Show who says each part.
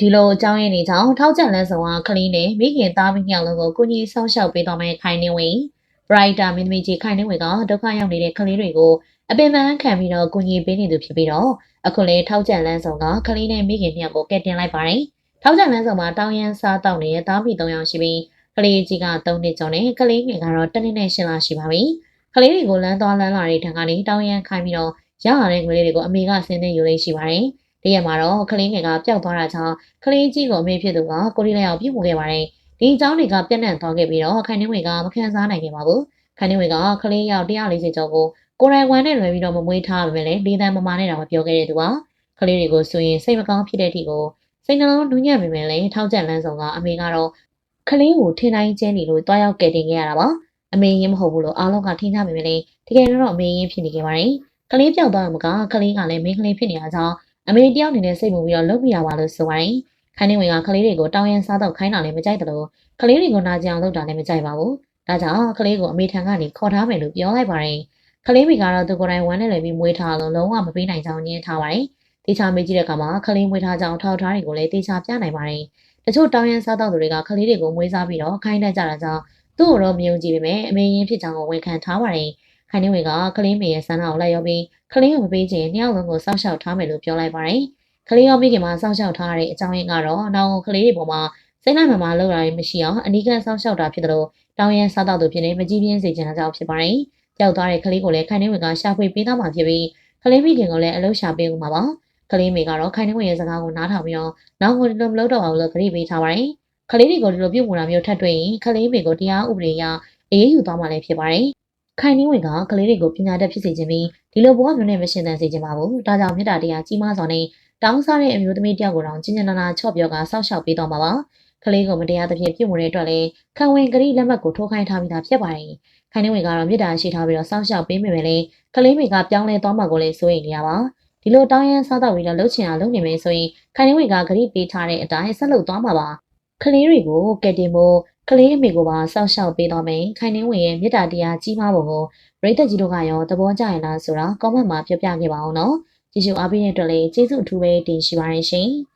Speaker 1: ဒီလိုအကြောင်းရင်းတွေကြောင့်ထောက်ကျန်လန်းဆောင်ကကလေးနဲ့မိခင်သားမိညောင်လုံးကိုကိုကြီးဆောင်းရှောက်ပေးတော်မယ်ခိုင်နေဝင်ဘရိုက်တာမင်းသမီးကြီးခိုင်နေဝင်ကဒုက္ခရောက်နေတဲ့ကလေးတွေကိုအပင်ပန်းခံပြီးတော့ကိုကြီးပေးနေသူဖြစ်ပြီးတော့အခုလေထောက်ကျန်လန်းဆောင်ကကလေးနဲ့မိခင်ညောင်ကိုကဲတင်လိုက်ပါတယ်ထောက်ကျန်လန်းဆောင်မှာတောင်းရန်စားတောက်နေတဲ့သားမိ၃ယောက်ရှိပြီးကလေးကြီးက၃နှစ်ကျော်နဲ့ကလေးငယ်ကတော့၁နှစ်နဲ့၈လရှိပါပြီကလေးတွေကိုလမ်းသွားလမ်းလာတဲ့ထံကနေတောင်းရန်ခိုင်းပြီးတော့ရလာတဲ့ငွေလေးတွေကိုအမေကဆင်းနေယူလေးရှိပါတယ် တရက်မှာတော့ကလေးငယ်ကပျောက်သွားတာကြောင့်ကလေးကြီးကိုအမေဖြစ်သူကကိုရီးယားကိုပြုတ်မှုခဲ့ပါတယ်ဒီအကြောင်းတွေကပြန့်နှံ့သွားခဲ့ပြီးတော့ခိုင်နှင်းဝေကမခံစားနိုင်ခဲ့ပါဘူးခိုင်နှင်းဝေကကလေးရောက်140ကျော်ကိုကိုရိုင်ဝမ်နဲ့လွယ်ပြီးတော့မမွေးထားပါပဲလေလေးတန်းမမနဲ့တော့မပြောခဲ့တဲ့သူပါကလေးတွေကိုဆိုရင်စိတ်မကောင်းဖြစ်တဲ့အထိကိုစိတ်နှလုံးနူးညံ့ပေမဲ့လည်းထောက်ကျန်လန်းဆောင်ကအမေကတော့ကလေးကိုထင်တိုင်းကျဲနေလို့တွားရောက်ကယ်တင်ခဲ့ရတာပါအမေရင်မဟုတ်ဘူးလို့အားလုံးကထင်ကြပေမဲ့လည်းတကယ်တော့အမေရင်ဖြစ်နေခဲ့ပါတယ်ကလေးပြောက်သွားမှာကကလေးကလည်းမိန်းကလေးဖြစ်နေတာကြောင့် အမေတယောက်အနေနဲ့စိတ်မူပြီးတော့လုပ်မိရပါလို့ဆိုပါတယ်ခိုင်းနေဝင်ကကလေးတွေကိုတောင်းရန်စားတော့ခိုင်းတာလည်းမကြိုက်တယ်လို့ကလေးတွေကိုနာကြအောင်လုပ်တာလည်းမကြိုက်ပါဘူးဒါကြောင့်ကလေးကိုအမေထံကနေခေါ်ထားမယ်လို့ပြောလိုက်ပါတယ်ကလေးမိကတော့သူကိုယ်တိုင်ဝမ်းနဲ့လည်းပြီးမွေးထားလို့လုံးဝမပေးနိုင်ကြောင်းညင်းထားပါတယ်တေချာမေးကြည့်တဲ့အခါမှာကလေးမွေးထားကြောင်းထောက်ထားတွေကိုလည်းတေချာပြနိုင်ပါတယ်တချို့တောင်းရန်စားတော့သူတွေကကလေးတွေကိုမွေးစားပြီးတော့ခိုင်းတတ်ကြတာကြောင့်သူ့ကိုတော့မယုံကြည်ပေမဲ့အမေရင်းဖြစ်ကြောင်းကိုဝန်ခံထားပါတယ် ခိုင်းနေဝင်ကကလေးမေရဲ့ဆန္ဒကိုလိုက်ရောပြီးကလေးကိုမပေးချင်နှစ်ယောက်လုံးကိုစောင့်ရှောက်ထားမယ်လို့ပြောလိုက်ပါတယ်။ကလေးရောမိခင်မှာစောင့်ရှောက်ထားတဲ့အကြောင်းရင်းကတော့နောင်ကလေးတွေပေါ်မှာစိတ်လိုက်မှန်မှလောက်တာမရှိအောင်အနီးကပ်စောင့်ရှောက်တာဖြစ်တယ်လို့တောင်းရန်စားတော့သူဖြစ်နေမကြည့်ပြင်းစေချင်တာကြောင့်ဖြစ်ပါတယ်။ကြောက်သွားတဲ့ကလေးကိုလည်းခိုင်နေဝင်ကရှာဖွေပေးသားမှာဖြစ်ပြီးကလေးမိခင်ကိုလည်းအလုပ်ရှာပေးဦးမှာပါ။ကလေးမေကတော့ခိုင်နေဝင်ရဲ့စကားကိုနားထောင်ပြီးတော့နောက်ကိုဒီလိုမလုပ်တော့ပါဘူးလို့ကြေပေးထားပါတယ်။ကလေးတွေကိုဒီလိုပြုတ်မှုတာမျိုးထပ်တွေ့ရင်ကလေးမေကိုတရားဥပဒေအရအေးအေးယူသွားမှလည်းဖြစ်ပါတယ်။ ခိုင်နှင်းဝင်ကကလေးတွေကိုပညာတတ်ဖြစ်စေခြင်းပြီးဒီလိုဘဝမျိုးနဲ့မရှင်သန်စေခြင်းပါဘူး။ဒါကြောင့်မေတ္တာတရားကြီးမားစွာနဲ့တောင်းစားတဲ့အမျိုးသမီးတယောက်ကိုတော့ကျဉ်းကျဉ်းနာနာချော့ပြောကစောက်ရှောက်ပေးတော့မှာပါ။ကလေးကိုမတရားသဖြင့်ပြုတ်မှုတဲ့အတွက်လည်းခံဝင်ကလေးလက်မှတ်ကိုထိုးခိုင်းထားပြီးသားဖြစ်ပါတယ်။ခိုင်နှင်းဝင်ကတော့မေတ္တာရှိထားပြီးတော့စောက်ရှောက်ပေးမိမယ်လေကလေးမိကပြောင်းလဲသွားမှာကိုလည်းစိုးရိမ်နေရပါ။ဒီလိုတောင်းရန်စားတော့ပြီးတော့လှုပ်ချင်အောင်လုပ်နေမယ်ဆိုရင်ခိုင်နှင်းဝင်ကဂရိပေးထားတဲ့အတိုင်းဆက်လုပ်သွားမှာပါ။ကလေးတွေကိုကယ်တင်ဖို့ ကလေးအမေကိုပါစောက်ရှောက်ပေးတော့မယ်ခိုင်နှင်းဝင်ရဲ့မေတ္တာတရားကြီးမားပုံကိုပရိသတ်ကြီးတို့ကရောသဘောကျရင်လားဆိုတာ comment မှာပြောပြခဲ့ပါအောင်နော်ကြည့်ရှုအားပေးတဲ့အတွက်လည်းကျေးဇူးအထူးပဲတင်ရှိပါရရှင်။